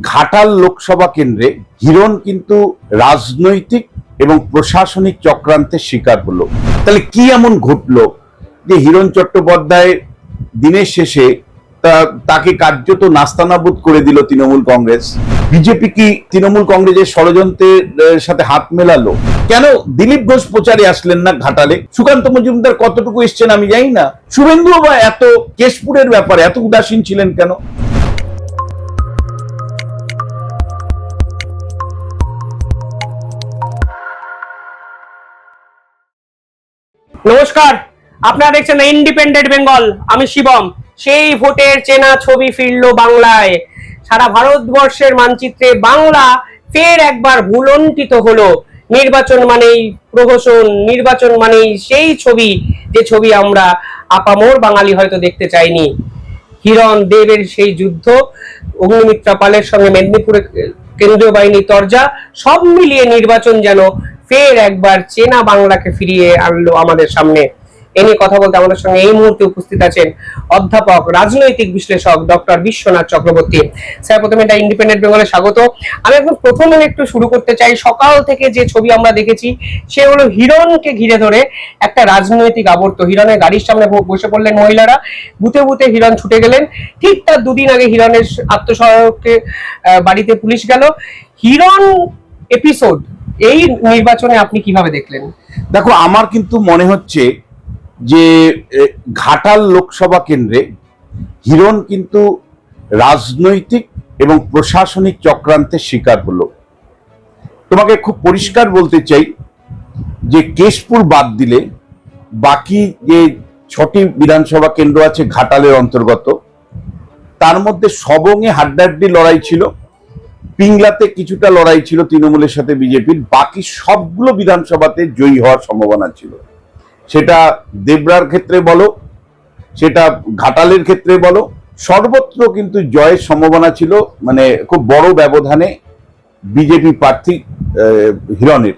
ঘাটাল লোকসভা কেন্দ্রে হিরণ কিন্তু রাজনৈতিক এবং প্রশাসনিক চক্রান্তের শিকার হলো। তাহলে কি এমন ঘটলো যে হিরণ চট্টোপাধ্যায় দিনের শেষে তাকে কার্যত নাস্তানাবুদ করে দিল তৃণমূল কংগ্রেস? বিজেপি কি তৃণমূল কংগ্রেসের ষড়যন্ত্রের সাথে হাত মেলালো? কেন দিলীপ ঘোষ প্রচারে আসলেন না ঘাটালে? সুকান্ত মজুমদার কতটুকু এসছেন আমি জানি না। শুভেন্দু বা এত কেশপুরের ব্যাপারে এত উদাসীন ছিলেন কেন? নমস্কার, আপনারা দেখছেন ইন্ডিপেন্ডেন্ট বেঙ্গল আমি শিবম। সেই ভোটের চেনা ছবি ফিরলো বাংলায়। সারা ভারতবর্ষের মানচিত্রে বাংলা ফের একবার ভুলন্টিত হলো। নির্বাচন মানেই প্রহসন, নির্বাচন মানেই সেই ছবি, যে ছবি আমরা আপামোর বাঙালি হয়তো দেখতে চাইনি। হিরণ দেবের সেই যুদ্ধ, অগ্নিমিত্রা পালের সঙ্গে মেদিনীপুরের কেন্দ্রীয় বাহিনী তরজা, সব মিলিয়ে নির্বাচন যেন ফের একবার চেনা বাংলাকে ফিরিয়ে আনলো আমাদের সামনে। এ নিয়ে কথা বলতে আমাদের সঙ্গে এই মুহূর্তে উপস্থিত আছেন অধ্যাপক, রাজনৈতিক বিশ্লেষক ডক্টর বিশ্বনাথ চক্রবর্তী। স্যার, প্রথমে এটা ইন্ডিপেন্ডেন্ট বেঙ্গলে স্বাগত। আমি এখন প্রথমে একটু শুরু করতে চাই। সকাল থেকে যে ছবি আমরা দেখেছি, সে হলো হিরণকে ঘিরে ধরে একটা রাজনৈতিক আবর্ত। হিরণের গাড়ির সামনে বসে পড়লেন মহিলারা। বুতে বুতে হিরণ ছুটে গেলেন। ঠিক তার দুদিন আগে হিরণের আত্মসহায়ককে বাড়িতে পুলিশ গেল। হিরণ এপিসোড এই নির্বাচনে আপনি কীভাবে দেখলেন? দেখো, আমার কিন্তু মনে হচ্ছে যে ঘাটাল লোকসভা কেন্দ্রে হিরণ কিন্তু রাজনৈতিক এবং প্রশাসনিক চক্রান্তের শিকার হলো। তোমাকে খুব পরিষ্কার বলতে চাই যে, কেশপুর বাদ দিলে বাকি যে ছটি বিধানসভা কেন্দ্র আছে ঘাটালের অন্তর্গত, তার মধ্যে সবংয়ে হাড্ডাহাড্ডি লড়াই ছিল। পিংলাতে কিছুটা লড়াই ছিল তৃণমূলের সাথে বিজেপির, বাকি সবগুলো বিধানসভাতে জয়ী হওয়ার সম্ভাবনা ছিল। সেটা দেবরার ক্ষেত্রে বলো, সেটা ঘাটালের ক্ষেত্রে বলো, সর্বত্র কিন্তু জয়ের সম্ভাবনা ছিল মানে খুব বড় ব্যবধানে বিজেপি প্রার্থী হিরণের।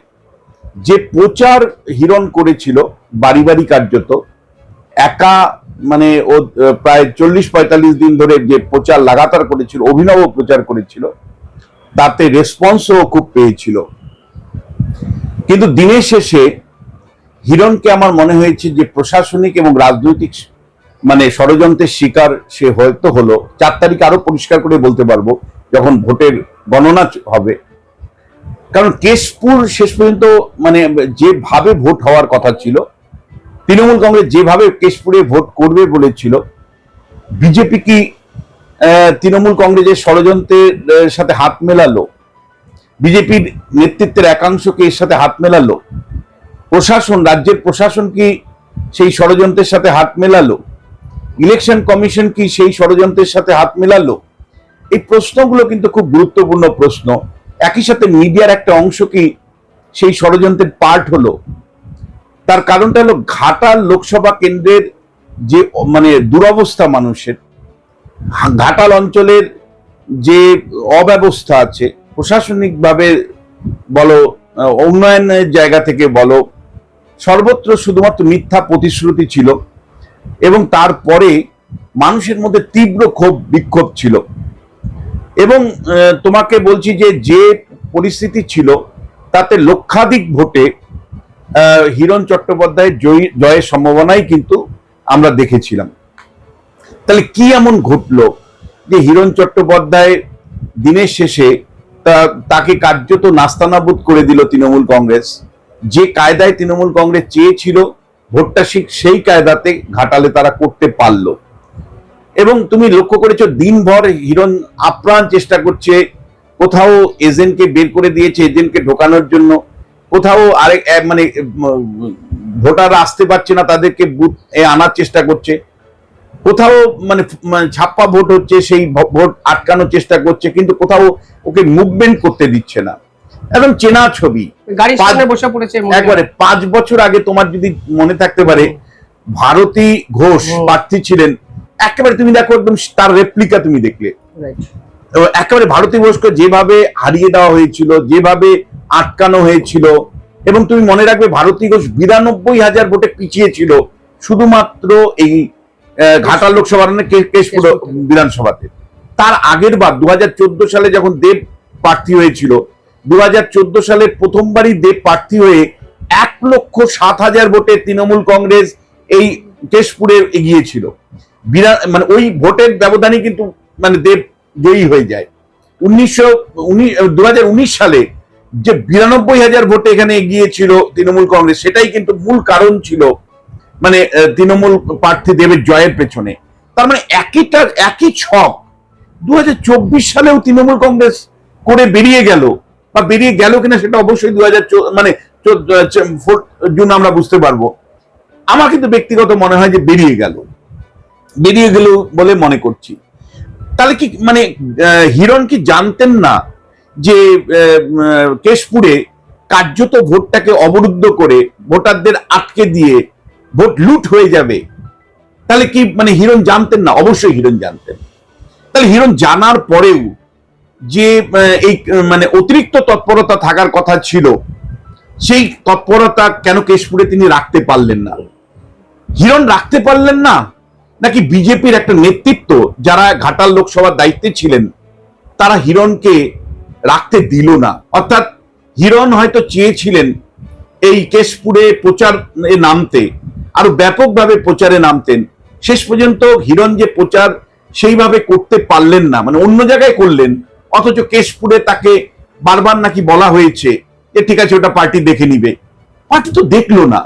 যে প্রচার হিরণ করেছিল, বাড়ি বাড়ি কার্যত, একা মানে ও প্রায় চল্লিশ পঁয়তাল্লিশ দিন ধরে যে প্রচার লাগাতার করেছিল, অভিনব প্রচার করেছিল তাতে রেসপন্সও খুব পেয়েছিল। কিন্তু দিনের শেষে হিরণকে আমার মনে হয়েছে যে প্রশাসনিক এবং রাজনৈতিক মানে ষড়যন্ত্রের শিকার সে হয়তো হলো। চার তারিখ আরও পরিষ্কার করে বলতে পারব যখন ভোটের গণনা হবে। কারণ কেশপুর শেষ পর্যন্ত মানে যেভাবে ভোট হওয়ার কথা ছিল, তৃণমূল কংগ্রেস যেভাবে কেশপুরে ভোট করবে বলেছিল, বিজেপি কি তৃণমূল কংগ্রেসের ষড়যন্ত্রের সাথে হাত মেলালো। বিজেপির নেতৃত্বের একাংশকে এর সাথে হাত মেলালো। প্রশাসন, রাজ্যের প্রশাসন কি সেই ষড়যন্ত্রের সাথে হাত মেলালো? ইলেকশন কমিশন কি সেই ষড়যন্ত্রের সাথে হাত মেলালো? এই প্রশ্নগুলো কিন্তু খুব গুরুত্বপূর্ণ প্রশ্ন। একই সাথে মিডিয়ার একটা অংশ কি সেই ষড়যন্ত্রের পার্ট হলো? তার কারণটা হলো ঘাটাল লোকসভা কেন্দ্রের যে মানে দুরবস্থা মানুষের ঘাটাল অঞ্চলের যে অব্যবস্থা আছে, প্রশাসনিকভাবে বলো উন্নয়নের জায়গা থেকে বলো, সর্বত্র শুধুমাত্র মিথ্যা প্রতিশ্রুতি ছিল এবং তারপরে মানুষের মধ্যে তীব্র ক্ষোভ, বিক্ষোভ ছিল। এবং তোমাকে বলছি যে যে পরিস্থিতি ছিল, তাতে লক্ষাধিক ভোটে হিরণ চট্টোপাধ্যায়ের জয়ী, জয়ের সম্ভাবনাই কিন্তু আমরা দেখেছিলাম। তাহলে কি এমন ঘটলো যে হিরণ চট্টোপাধ্যায় দিনের শেষে তাকে কার্যত নাস্তানাবুদ করে দিল তৃণমূল কংগ্রেস? যে কায়দায় তৃণমূল কংগ্রেস চেয়েছিল, ভোটটা ঠিক সেই কায়দাতে ঘাটালে তারা করতে পারল। এবং তুমি লক্ষ্য করেছ, দিনভর হিরণ আপ্রাণ চেষ্টা করছে, কোথাও এজেন্টকে বের করে দিয়েছে, এজেন্টকে ঢোকানোর জন্য। কোথাও আরেক মানে ভোটাররা আসতে পারছে না, তাদেরকে বুথ আনার চেষ্টা করছে। কোথাও মানে মানে ছাপ্পা ভোট হচ্ছে সেই ভোট আটকানোর চেষ্টা করছে কিন্তু কোথাও ওকে মুভমেন্ট করতে দিচ্ছে না। একদম চেনা ছবি। বসে পড়েছে একবারে পাঁচ বছর আগে তোমার যদি মনে থাকতে পারে ভারতী ঘোষ প্রার্থী ছিলেন একেবারে তুমি দেখো একদম তার রেপ্লিকা তুমি দেখলে। একেবারে ভারতী ঘোষকে যেভাবে হারিয়ে দেওয়া হয়েছিল যেভাবে আটকানো হয়েছিল এবং তুমি মনে রাখবে ভারতী ঘোষ বিরানব্বই হাজার ভোটে পিছিয়ে ছিল শুধুমাত্র এই ঘাটাল লোকসভা মানে কেশপুর। বিধানসভাতে। তার আগের বার দু হাজার চোদ্দ সালে যখন দেব প্রার্থী হয়েছিল দু হাজার চোদ্দ সালে প্রথমবারই দেব প্রার্থী হয়ে এক লক্ষ সাত হাজার ভোটে তৃণমূল কংগ্রেস এই কেশপুরে এগিয়েছিল। মানে ওই ভোটের ব্যবধানে কিন্তু মানে দেব জয়ী হয়ে যায়। উনিশশো দু সালে যে বিরানব্বই হাজার ভোটে এখানে এগিয়েছিল তৃণমূল কংগ্রেস সেটাই কিন্তু মূল কারণ ছিল মানে তৃণমূল প্রার্থী দেবের জয়ের পেছনে। তার মানে একইটা, একই ছক। দু হাজার চব্বিশ সালেও তৃণমূল কংগ্রেস করে বেরিয়ে গেল। বা বেরিয়ে গেল কিনা সেটা অবশ্যই দুহাজার চোদ্দ মানে জুন আমরা বুঝতে পারব। আমার কিন্তু ব্যক্তিগত মনে হয় যে বেরিয়ে গেল। বেরিয়ে গেল বলে মনে করছি। তাহলে কি মানে হিরণ কি জানতেন না যে কেশপুরে কার্যত ভোটটাকে অবরুদ্ধ করে ভোটারদের আটকে দিয়ে ভোট লুট হয়ে যাবে। তাহলে কি মানে হিরণ জানতেন না? অবশ্যই হিরণ জানতেন। তাহলে হিরণ জানার পরেও যে এই মানে অতিরিক্ত তৎপরতা থাকার কথা ছিল, সেই তৎপরতা কেন কেশপুরে তিনি রাখতে পারলেন না? হিরণ রাখতে পারলেন না? নাকি বিজেপির একটা নেতৃত্ব যারা ঘাটাল লোকসভার দায়িত্বে ছিলেন, তারা হিরণকে রাখতে দিল না? অর্থাৎ হিরণ হয়তো চেয়েছিলেন এই কেশপুরে প্রচার নামতে। আরও ব্যাপকভাবে প্রচারে নামতেন। শেষ পর্যন্ত হিরণ যে প্রচার সেইভাবে করতে পারলেন না মানে অন্য জায়গায় করলেন, অথচ কেশপুরে তাকে বারবার নাকি বলা হয়েছে যে, ঠিক আছে, ওটা পার্টি দেখে নিবে। পার্টি তো দেখল না।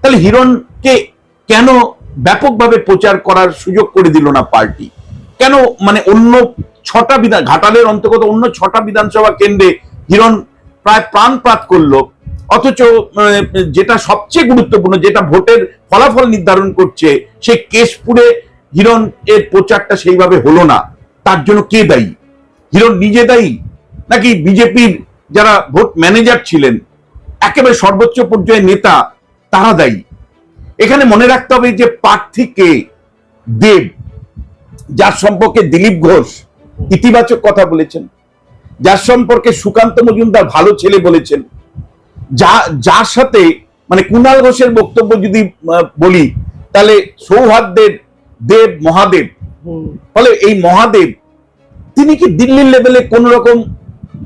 তাহলে হিরণকে কেন ব্যাপকভাবে প্রচার করার সুযোগ করে দিল না পার্টি? কেন মানে অন্য ছটা বিধান, ঘাটালের অন্তর্গত অন্য ছটা বিধানসভা কেন্দ্রে হিরণ প্রায় প্রাণপাত করল? অথচ যেটা সবচেয়ে গুরুত্বপূর্ণ, যেটা ভোটের ফলাফল নির্ধারণ করছে সেই কেশপুরে হিরণ এর প্রচারটা সেইভাবে হলো না। তার জন্য কে দায়ী? হিরণ নিজে দায়ী? নাকি বিজেপির যারা ভোট ম্যানেজার ছিলেন, একেবারে সর্বোচ্চ পর্যায়ের নেতা, তারা দায়ী? এখানে মনে রাখতে হবে যে প্রার্থীকে দেব, যার সম্পর্কে দিলীপ ঘোষ ইতিবাচক কথা বলেছেন। যার সম্পর্কে সুকান্ত মজুমদার ভালো ছেলে বলেছেন। যা, যার সাথে মানে কুণাল ঘোষের বক্তব্য যদি বলি, তাহলে সৌহার্দ্যের দেব মহাদেব। ফলে এই মহাদেব, তিনি কি দিল্লির লেভেলে কোন রকম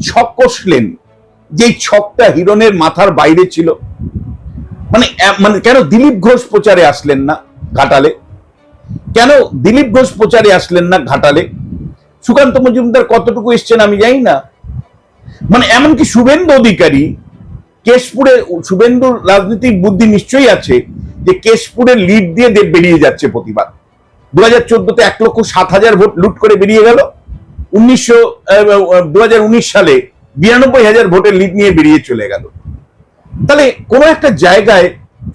ছক কষলেন? যে ছকটা হিরণের মাথার বাইরে ছিল? মানে মানে কেন দিলীপ ঘোষ প্রচারে আসলেন না ঘাটালে? কেন দিলীপ ঘোষ প্রচারে আসলেন না ঘাটালে? সুকান্ত মজুমদার কতটুকু এসছেন আমি জানি না। মানে এমনকি শুভেন্দু অধিকারী কেশপুরে শুভেন্দুর রাজনৈতিক বুদ্ধি নিশ্চয়ই আছে যে কেশপুরের লিড দিয়ে দেব বেরিয়ে যাচ্ছে প্রতিবাদ। দু হাজার চোদ্দতে এক লক্ষ সাত হাজার ভোট লুট করে বেরিয়ে গেল। উনিশশো দু সালে বিরানব্বই হাজার ভোটের লিড নিয়ে বেরিয়ে চলে গেল। তাহলে কোনো একটা জায়গায়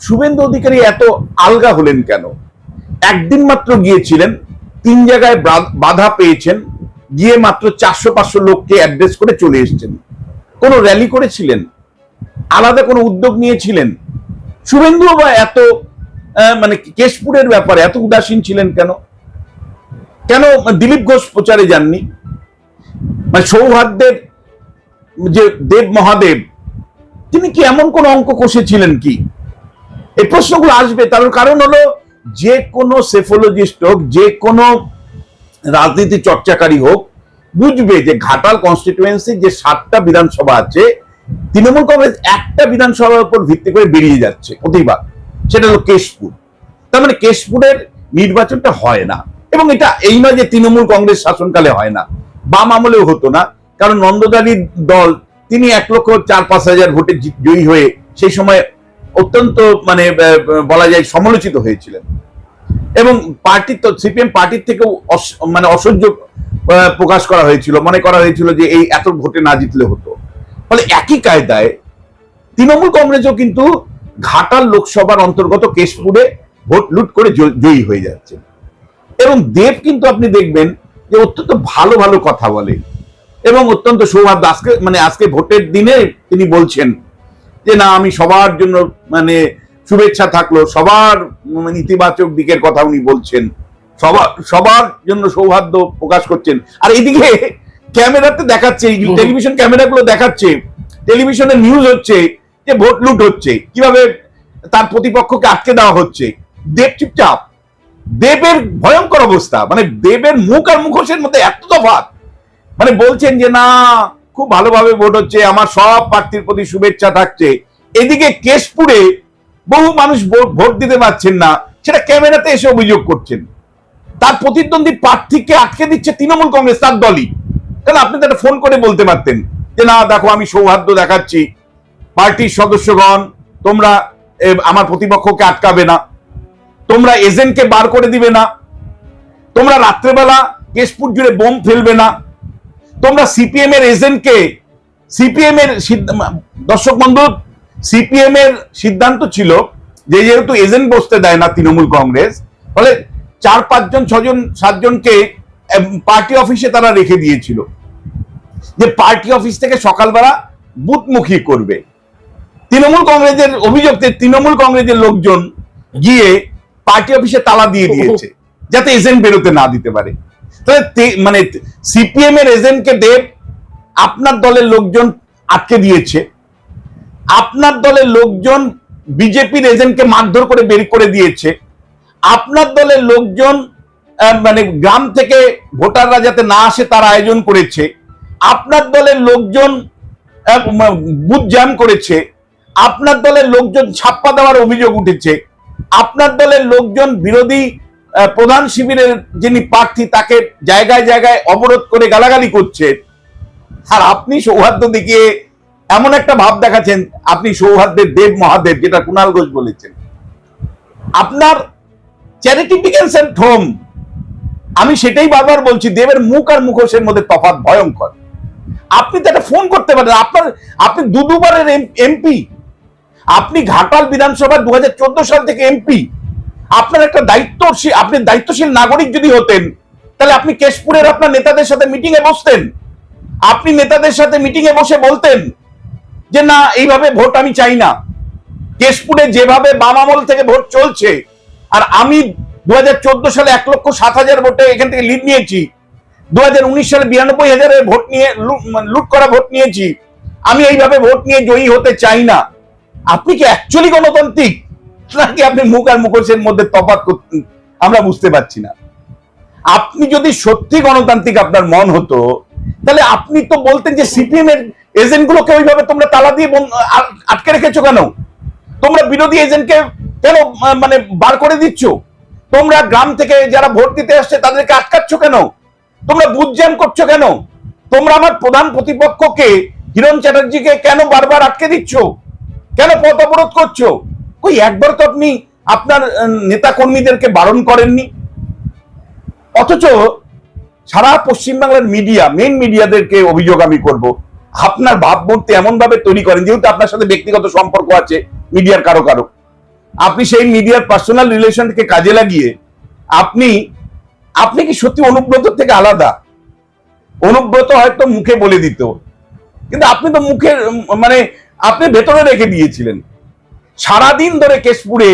শুভেন্দু অধিকারী এত আলগা হলেন কেন? একদিন মাত্র গিয়েছিলেন, তিন জায়গায় বাধা পেয়েছেন, গিয়ে মাত্র চারশো পাঁচশো লোককে অ্যাড্রেস করে চলে এসেছেন। কোনো র্যালি করেছিলেন? আলাদা কোনো উদ্যোগ নিয়েছিলেন? শুভেন্দু বা এত মানে কেশপুরের ব্যাপারে এত উদাসীন ছিলেন কেন? কেন দিলীপ ঘোষ প্রচারে যাননি? মানে সৌহার্দ্যের যে দেব মহাদেব, তিনি কি এমন কোন অঙ্ক কষেছিলেন কি? এই প্রশ্নগুলো আসবে, তার কারণ হলো যে কোনো সেফোলজিস্ট হোক, যে কোনো রাজনীতি চর্চাকারী হোক, বুঝবে যে ঘাটাল কনস্টিটিউয়েন্সি যে সাতটা বিধানসভা আছে তৃণমূল কংগ্রেস একটা বিধানসভার উপর ভিত্তি করে বেরিয়ে যাচ্ছে প্রতিবার সেটা হলো কেশপুর। তার মানে কেশপুরের নির্বাচনটা হয় না। এবং এটা এই নয় যে তৃণমূল কংগ্রেস শাসনকালে হয় না। বাম আমলেও হতো না, কারণ নন্দদারির দল, তিনি এক লক্ষ চার পাঁচ হাজার ভোটে জয়ী হয়ে সেই সময় অত্যন্ত মানে বলা যায় সমালোচিত হয়েছিলেন। এবং পার্টির তো, সিপিএম পার্টির অস- মানে অসহ্য প্রকাশ করা হয়েছিল। মনে করা হয়েছিল যে এই এত ভোটে না জিতলে হতো। ফলে একই কায়দায় তৃণমূল কংগ্রেসও কিন্তু ঘাটাল লোকসভার অন্তর্গত কেশপুরে ভোট লুট করে জয়ী হয়ে যাচ্ছে। এবং দেব কিন্তু আপনি দেখবেন যে অত্যন্ত ভালো ভালো কথা বলে এবং অত্যন্ত সৌহার্দ্য। আজকে মানে আজকে ভোটের দিনে তিনি বলছেন যে, না, আমি সবার জন্য মানে শুভেচ্ছা থাকল, সবার মানে ইতিবাচক দিকের কথা উনি বলছেন। সবার সবার জন্য সৌহার্দ্য প্রকাশ করছেন। আর এদিকে ক্যামেরাতে দেখাচ্ছে। টেলিভিশন ক্যামেরাগুলো দেখাচ্ছে টেলিভিশনে নিউজ হচ্ছে যে ভোট লুট হচ্ছে কীভাবে তার প্রতিপক্ষকে আটকে দেওয়া হচ্ছে। দেব চুপচাপ দেবের ভয়ঙ্কর অবস্থা মানে দেবের মুখ আর মুখোশের মধ্যে এত তফাৎ। মানে বলছেন যে না খুব ভালোভাবে ভোট হচ্ছে আমার সব প্রার্থীর প্রতি শুভেচ্ছা থাকছে। এদিকে কেশপুরে বহু মানুষ ভোট- ভোট দিতে পারছেন না সেটা ক্যামেরাতে এসে অভিযোগ করছেন। তার প্রতিদ্বন্দ্বী প্রার্থীকে আটকে দিচ্ছে তৃণমূল কংগ্রেস তার দলই। কেন আপনি তো ফোন করে বলতে পারতেন? যে না, দেখো, আমি সৌহার্দ্য দেখাচ্ছি। পার্টির সদস্যগণ, তোমরা আমার প্রতিপক্ষকে আটকাবে না। তোমরা এজেন্টকে বার করে দিবে না। তোমরা রাত্রেবেলা কেশপুর জুড়ে বোম ফেলবে না। তোমরা সিপিএম এর এজেন্টকে সিপিএম এর দর্শক বন্ধু সিপিএম এর সিদ্ধান্ত ছিল যে যেহেতু এজেন্ট বসতে দেয় না তৃণমূল কংগ্রেস, ফলে চার, পাঁচজন, ছজন, সাতজনকে পার্টি অফিসে তারা রেখে দিয়েছিল। যে পার্টি অফিস থেকে সকালবেলা বুথমুখী করবে। তৃণমূল কংগ্রেসের অভিযোগ তৃণমূল কংগ্রেসের লোকজন গিয়ে পার্টি অফিসে তালা দিয়ে দিয়েছে, যাতে এজেন্ট বেরোতে না দিতে পারে। তাহলে মানে সিপিএম এর এজেন্টকে দেব, আপনার দলের লোকজন আটকে দিয়েছে। আপনার দলের লোকজন বিজেপির এজেন্টকে মারধর করে বের করে দিয়েছে। আপনার দলের লোকজন মানে গ্রাম থেকে ভোটাররা যাতে না আসে, তার আয়োজন করেছে। আপনার দলের লোকজন বুথ জ্যাম করেছে, আপনার দলের লোকজন ছাপ্পা দেওয়ার অভিযোগ উঠেছে, আপনার দলের লোকজন বিরোধী প্রধান শিবিরের যিনি প্রার্থী, তাকে জায়গায় জায়গায় অবরোধ করে গালাগালি করছে। আর আপনি সৌহার্দ্য দেখিয়ে এমন একটা ভাব দেখাচ্ছেন, আপনি সৌহার্দ্যের দেব মহাদেব, যেটা কুণাল ঘোষ বলেছেন। আপনার চ্যারিটি এট হোম আমি সেটাই বারবার বলছি, দেবের মুখ আর মুখোশের মধ্যে তফাৎ ভয়ঙ্কর। আপনি তো একটা ফোন করতে পারেন। আপনার, আপনি দু দুবারের এমপি। আপনি ঘাটাল বিধানসভা দু হাজার চোদ্দ সাল থেকে এমপি। আপনার একটা দায়িত্বশীল, আপনি দায়িত্বশীল নাগরিক যদি হতেন, তাহলে আপনি কেশপুরের আপনার নেতাদের সাথে মিটিং এ বসতেন। আপনি নেতাদের সাথে মিটিং এ বসে বলতেন যে, না, এইভাবে ভোট আমি চাই না। কেশপুরে যেভাবে বাম আমল থেকে ভোট চলছে, আর আমি দু হাজার চোদ্দ সালে এক লক্ষ সাত হাজার ভোটে এখান থেকে লিড নিয়েছি দু হাজার উনিশ সালে বিরানব্বই হাজারের ভোট নিয়ে মানে লুট করা ভোট নিয়েছি। আমি এইভাবে ভোট নিয়ে জয়ী হতে চাই না। আপনি কি অ্যাকচুয়ালি গণতান্ত্রিক? নাকি আপনি মুখ আর মুখোশের মধ্যে করতেন আমরা বুঝতে পারছি না। আপনি যদি সত্যি গণতান্ত্রিক আপনার মন হতো, তাহলে আপনি তো বলতেন যে সিপিএম এর এজেন্ট গুলোকে ওইভাবে তোমরা তালা দিয়ে আটকে রেখেছো কেন? তোমরা বিরোধী এজেন্টকে কেন মানে বার করে দিচ্ছ? তোমরা গ্রাম থেকে যারা ভোট দিতে আসছে, তাদেরকে আটকাচ্ছ কেন? তোমরা বুথ জ্যাম করছ কেন? তোমরা আমার প্রধান প্রতিপক্ষকে, হিরণ চ্যাটার্জিকে কেন বারবার আটকে দিচ্ছ? কেন পথ অবরোধ করছ? কই, একবার তো আপনি আপনার নেতা কর্মীদেরকে বারণ করেননি। অথচ সারা পশ্চিমবাংলার মিডিয়া মেন মিডিয়াদেরকে অভিযোগ আমি করব। আপনার ভাবমূর্তি এমন ভাবে তৈরি করেন, যেহেতু আপনার সাথে ব্যক্তিগত সম্পর্ক আছে মিডিয়ার কারও কারও আপনি সেই মিডিয়ার পার্সোনাল রিলেশনকে কাজে লাগিয়ে আপনি আপনি কি সত্যি অনুব্রত থেকে আলাদা? অনুব্রত হয়তো মুখে বলে দিত। কিন্তু আপনি তো মুখে মানে আপনি ভেতরে রেখে দিয়েছিলেন। সারাদিন ধরে কেশপুরে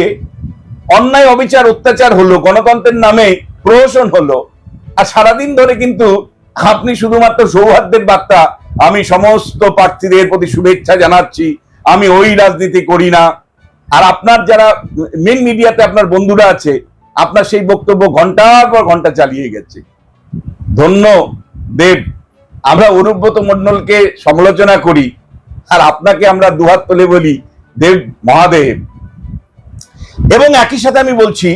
অন্যায়, অবিচার, অত্যাচার হলো, গণতন্ত্রের নামে প্রহসন হলো। আর সারাদিন ধরে কিন্তু আপনি শুধুমাত্র সৌহার্দ্যের বার্তা, আমি সমস্ত প্রার্থীদের প্রতি শুভেচ্ছা জানাচ্ছি, আমি ওই রাজনীতি করি না। আর আপনার যারা মেন মিডিয়াতে আপনার বন্ধুরা আছে আপনার সেই বক্তব্য ঘণ্টার পর ঘণ্টা চালিয়ে গেছে। ধন্য দেব। আমরা অনুব্রত মন্ডলকে সমালোচনা করি আর আপনাকে আমরা দুহাত তুলে বলি, দেব মহাদেব। এবং একই সাথে আমি বলছি,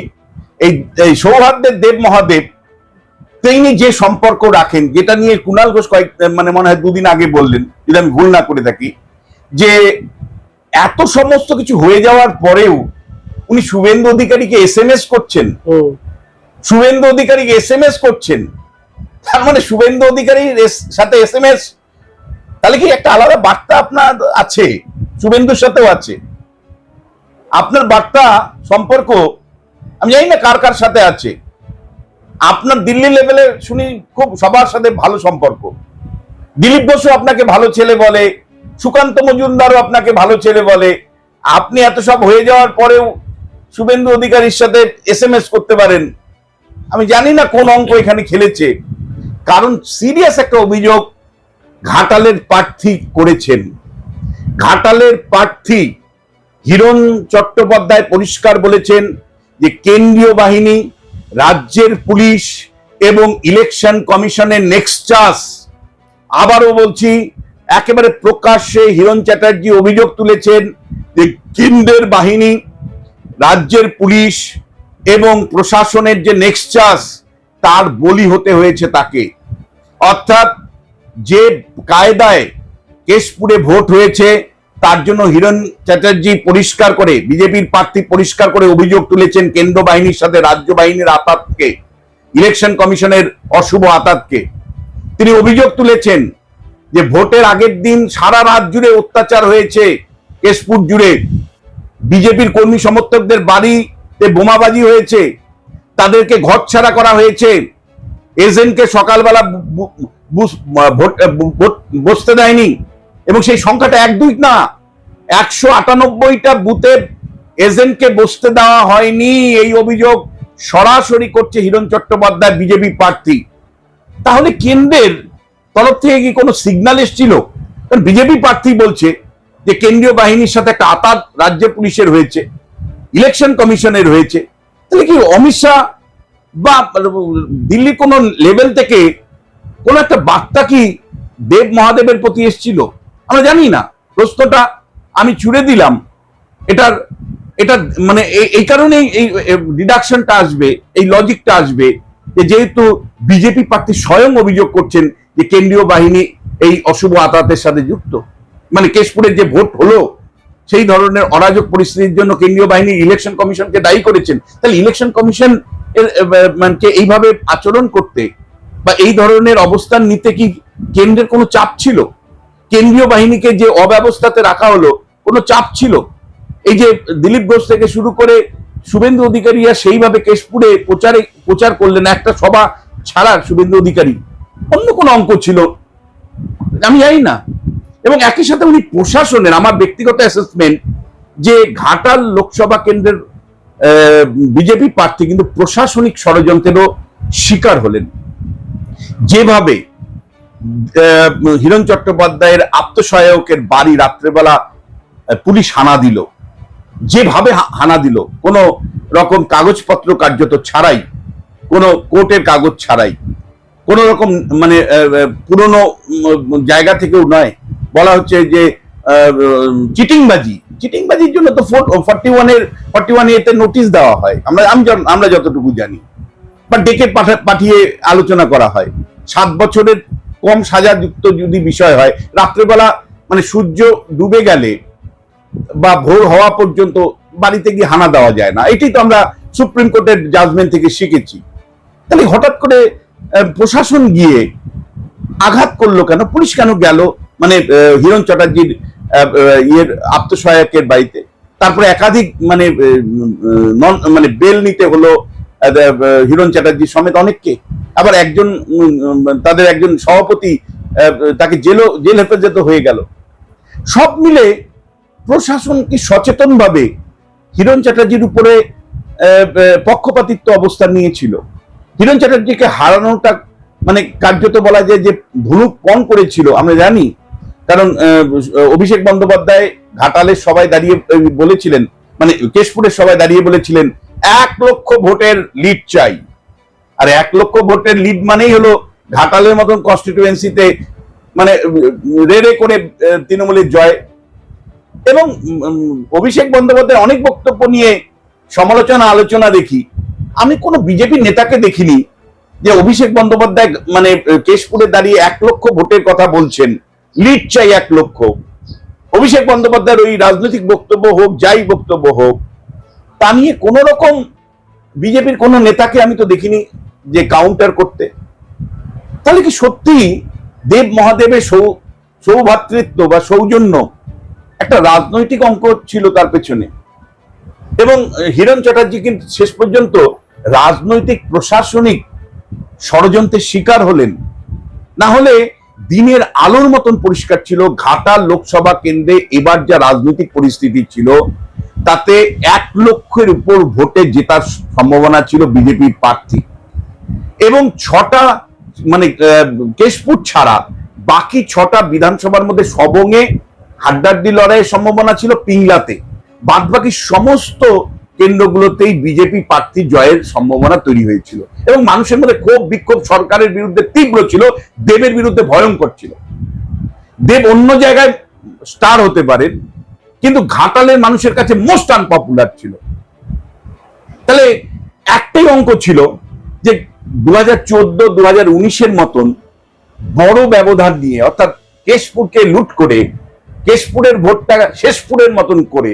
এই এই সৌহার্দ্যের দেব মহাদেব, তিনি যে সম্পর্ক রাখেন, যেটা নিয়ে কুণাল ঘোষ কয়েক মানে মনে হয় দুদিন আগে বললেন, যদি আমি ভুল না করে থাকি, যে এত সমস্ত কিছু হয়ে যাওয়ার পরেও উনি শুভেন্দু অধিকারীকে এস এম এস করছেন। শুভেন্দু অধিকারীকে এস এম এস করছেন। তার মানে শুভেন্দু অধিকারীর সাথে এস এম এস তাহলে কি একটা আলাদা বার্তা আপনার আছে? শুভেন্দুর সাথেও আছে। আপনার বার্তা সম্পর্ক আমি জানি না কার কার সাথে আছে। আপনার দিল্লি লেভেলে শুনি খুব সবার সাথে ভালো সম্পর্ক। দিলীপ বসু আপনাকে ভালো ছেলে বলে সুকান্ত মজুমদারও আপনাকে ভালো ছেলে বলে। আপনি এত সব হয়ে যাওয়ার পরেও শুভেন্দু অধিকারীর সাথে এস এম এস করতে পারেন। আমি জানি না কোন অঙ্ক এখানে খেলেছে। কারণ সিরিয়াস একটা অভিযোগ ঘাটালের প্রার্থী করেছেন। ঘাটালের প্রার্থী হিরণ চট্টোপাধ্যায় পরিষ্কার বলেছেন যে কেন্দ্রীয় বাহিনী, রাজ্যের পুলিশ এবং ইলেকশন কমিশনের নেক্সট নেক্সটাস আবারও বলছি, একেবারে প্রকাশ্যে হিরণ চ্যাটার্জি অভিযোগ তুলেছেন যে কেন্দ্রের বাহিনী রাজ্যের পুলিশ এবং প্রশাসনের যে নেক্সটাস তার বলি হতে হয়েছে তাকে। অর্থাৎ যে কায়দায় কেশপুরে ভোট হয়েছে, তার জন্য হিরণ চ্যাটার্জি পরিষ্কার করে, বিজেপির প্রার্থী পরিষ্কার করে অভিযোগ তুলেছেন কেন্দ্র বাহিনীর সাথে, রাজ্য বাহিনীর আতাতকে, ইলেকশন কমিশনের অশুভ আতাতকে। তিনি অভিযোগ তুলেছেন যে ভোটের আগের দিন সারা রাত জুড়ে অত্যাচার হয়েছে কেশপুর জুড়ে। বিজেপির কর্মী সমর্থকদের বাড়িতে বোমাবাজি হয়েছে, তাদেরকে ঘরছাড়া করা হয়েছে, এজেন্টকে সকালবেলা বসতে দেয়নি এবং সেই সংখ্যাটা এক দুই না, একশো আটানব্বইটা বুথে এজেন্টকে বসতে দেওয়া হয়নি, এই অভিযোগ সরাসরি করছে হিরণ চট্টোপাধ্যায়, বিজেপি প্রার্থী। তাহলে কেন্দ্রের তরফ থেকে কি কোনো সিগন্যাল এসেছিল? কারণ বিজেপি প্রার্থী বলছে যে কেন্দ্রীয় বাহিনীর সাথে একটা আতাত রাজ্য পুলিশের হয়েছে ইলেকশন কমিশনের হয়েছে, তাহলে কি অমিত শাহ বা দিল্লি কোন লেভেল থেকে কোন একটা বার্তা কি দেব মহাদেবের প্রতি এসেছিল? আমরা জানি না। প্রশ্নটা আমি ছুড়ে দিলাম। এটার, এটা মানে এই- কারণেই এই ডিডাকশনটা আসবে, এই লজিকটা আসবে যে যেহেতু বিজেপি প্রার্থী স্বয়ং অভিযোগ করছেন যে কেন্দ্রীয় বাহিনী এই অশুভ আতাতের সাথে যুক্ত। মানে কেশপুরের যে ভোট হলো, সেই ধরনের অরাজক পরিস্থিতির জন্য কেন্দ্রীয় বাহিনী ইলেকশন কমিশনকে দায়ী করেছেন। তাহলে ইলেকশন কমিশন মানে এইভাবে আচরণ করতে বা এই ধরনের অবস্থান নিতে কি কেন্দ্রের কোনো চাপ ছিল? কেন্দ্রীয় বাহিনীকে যে অব্যবস্থাতে রাখা হলো, কোনো চাপ ছিল? এই যে দিলীপ ঘোষ থেকে শুরু করে শুভেন্দু অধিকারীরা সেইভাবে কেশপুরে প্রচারে, প্রচার করলেন, একটা সভা ছাড়া শুভেন্দু অধিকারী, অন্য কোনো অঙ্ক ছিল? আমি জানি না। এবং একই সাথে উনি প্রশাসনের, আমার ব্যক্তিগত অ্যাসেসমেন্ট যে ঘাটাল লোকসভা কেন্দ্রের বিজেপি প্রার্থী কিন্তু প্রশাসনিক ষড়যন্ত্রেরও শিকার হলেন। যেভাবে হিরণ চট্টোপাধ্যায়ের আত্মসহায়কের বাড়ি রাত্রেবেলা পুলিশ হানা দিল। যেভাবে হানা দিল, কোনো রকম কাগজপত্র কার্যত ছাড়াই, কোনো কোর্টের কাগজ ছাড়াই, কোন রকম মানে পুরনো জায়গা থেকেও নয় বলা হচ্ছে যে চিটিংবাজি। চিটিংবাজির জন্য তো ফর্টি ওয়ানের ফর্টি ওয়ান এতে নোটিশ দেওয়া হয়। আমরা, আমি আমরা যতটুকু জানি। বা ডেকে পাঠা- পাঠিয়ে আলোচনা করা হয়। সাত বছরের কম সাজাযুক্ত যদি বিষয় হয়, রাত্রেবেলা মানে সূর্য ডুবে গেলে বা ভোর হওয়া পর্যন্ত বাড়িতে গিয়ে হানা দেওয়া যায় না। এটাই তো আমরা সুপ্রিম কোর্টের জাজমেন্ট থেকে শিখেছি। তাহলে হঠাৎ করে প্রশাসন গিয়ে আঘাত করল কেন? পুলিশ কেন গেল? মানে হিরণ আহ, ইয়ের আত্মসহায়কের বাড়িতে। তারপরে একাধিক মানে non- মানে বেল নিতে হলো হিরণ চ্যাটার্জি সমেত অনেককে। আবার একজন তাদের একজন সভাপতি তাকে জেলও জেল হেফাজত হয়ে গেল। সব মিলে প্রশাসন কি সচেতনভাবে হিরণ চ্যাটার্জির উপরে পক্ষপাতিত্ব অবস্থান নিয়েছিল? হিরণ চ্যাটার্জিকে হারানোটা মানে কার্যত বলা যায় যে ভুলুক পণ করেছিল আমরা জানি। কারণ অভিষেক বন্দ্যোপাধ্যায় ঘাটালের সবাই দাঁড়িয়ে বলেছিলেন মানে কেশপুরের সবাই দাঁড়িয়ে বলেছিলেন, এক লক্ষ ভোটের লিড চাই। আর এক লক্ষ ভোটের লিড মানেই হলো ঘাটালের মতন কনস্টিটুয়েন্সিতে মানে রেড়ে করে তৃণমূলের জয়। এবং অভিষেক বন্দ্যোপাধ্যায় অনেক বক্তব্য নিয়ে সমালোচনা, আলোচনা দেখি। আমি কোনো বিজেপি নেতাকে দেখিনি যে অভিষেক বন্দ্যোপাধ্যায় মানে কেশপুরে দাঁড়িয়ে এক লক্ষ ভোটের কথা বলছেন। লিড চাই এক লক্ষ। অভিষেক বন্দ্যোপাধ্যায়ের ওই রাজনৈতিক বক্তব্য হোক, যাই বক্তব্য হোক, তা নিয়ে কোন রকম বিজেপির কোন নেতাকে আমি তো দেখিনি যে কাউন্টার করতে। তাহলে কি সত্যি দেব মহাদেবের সৌ, সৌভাতৃত্ব বা সৌজন্য একটা রাজনৈতিক অঙ্ক ছিল তার পেছনে? এবং হিরণ চ্যাটার্জি কিন্তু শেষ পর্যন্ত রাজনৈতিক প্রশাসনিক ষড়যন্ত্রের শিকার হলেন। না হলে দিনের আলোর মতন পরিষ্কার ছিল, ঘাটা লোকসভা কেন্দ্রে এবার যা রাজনৈতিক পরিস্থিতি ছিল, তাতে এক লক্ষের উপর ভোটে জেতার সম্ভাবনা ছিল বিজেপির প্রার্থী। এবং ছটা মানে কেশপুর ছাড়া বাকি ছটা বিধানসভার মধ্যে সবঙ্গে হাড্ডাড্ডি লড়াইয়ের সম্ভাবনা ছিল পিংলাতে। বাদ বাকি সমস্ত কেন্দ্রগুলোতেই বিজেপি প্রার্থী জয়ের সম্ভাবনা তৈরি হয়েছিল। এবং মানুষের মধ্যে ক্ষোভ, বিক্ষোভ সরকারের বিরুদ্ধে তীব্র ছিল, দেবের বিরুদ্ধে ভয়ঙ্কর ছিল। দেব অন্য জায়গায় স্টার হতে পারেন, কিন্তু ঘাটালের মানুষের কাছে মোস্ট আনপপুলার ছিল। তাহলে একটাই অঙ্ক ছিল যে দু হাজার চোদ্দ দু হাজার মতন বড় ব্যবধান নিয়ে, অর্থাৎ কেশপুরকে লুট করে, কেশপুরের ভোটটা শেষপুরের মতন করে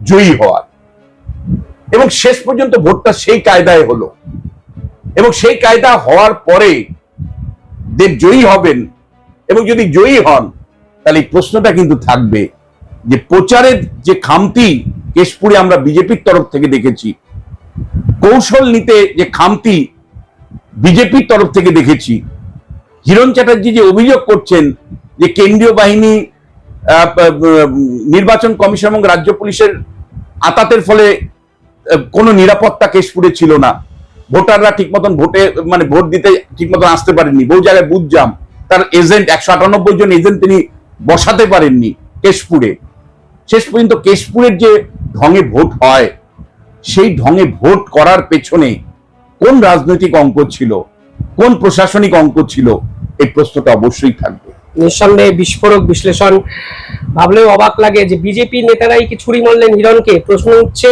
জয়ী হওয়ার। এবং শেষ পর্যন্ত ভোটটা সেই কায়দায় হলো। এবং সেই কায়দা হওয়ার পরে দেব জয়ী হবেন এবং যদি জয়ী হন, তাহলে এই প্রশ্নটা কিন্তু থাকবে যে প্রচারের যে খামতি কেশপুরে আমরা বিজেপির তরফ থেকে দেখেছি, কৌশল নিতে যে খামতি বিজেপির তরফ থেকে দেখেছি, হিরণ চ্যাটার্জি যে অভিযোগ করছেন যে কেন্দ্রীয় বাহিনী নির্বাচন কমিশন এবং রাজ্য পুলিশের আতাতের ফলে কোনো নিরাপত্তা কেশপুরে ছিল না। ভোটাররা ঠিক মতন ভোটে মানে ভোট দিতে ঠিক মতন আসতে পারেননি। বহু জায়গায় বুথ জাম। তার এজেন্ট, একশো আটানব্বই জন এজেন্ট তিনি বসাতে পারেননি কেশপুরে। শেষ পর্যন্ত কেশপুরের যে ঢঙে ভোট হয়, সেই ঢঙে ভোট করার পেছনে কোন রাজনৈতিক অঙ্ক ছিল, কোন প্রশাসনিক অঙ্ক ছিল, এই প্রশ্নটা অবশ্যই থাকবে। নিঃসন্দেহে বিস্ফোরক বিশ্লেষণ। ভাবলেও অবাক লাগে যে বিজেপি নেতারাই কি ছুরি মারলেন হিরণকে? প্রশ্ন উঠছে,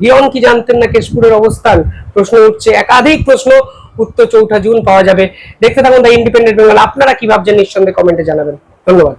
হিরণ কি জানতেন না কেশপুরের অবস্থান? প্রশ্ন উঠছে, একাধিক প্রশ্ন, উত্তর চৌঠা জুন পাওয়া যাবে। দেখতে থাকুন দ্য ইন্ডিপেন্ডেন্ট বেঙ্গল। আপনারা কি ভাবছেন? নিঃসন্দেহে কমেন্টে জানাবেন। ধন্যবাদ।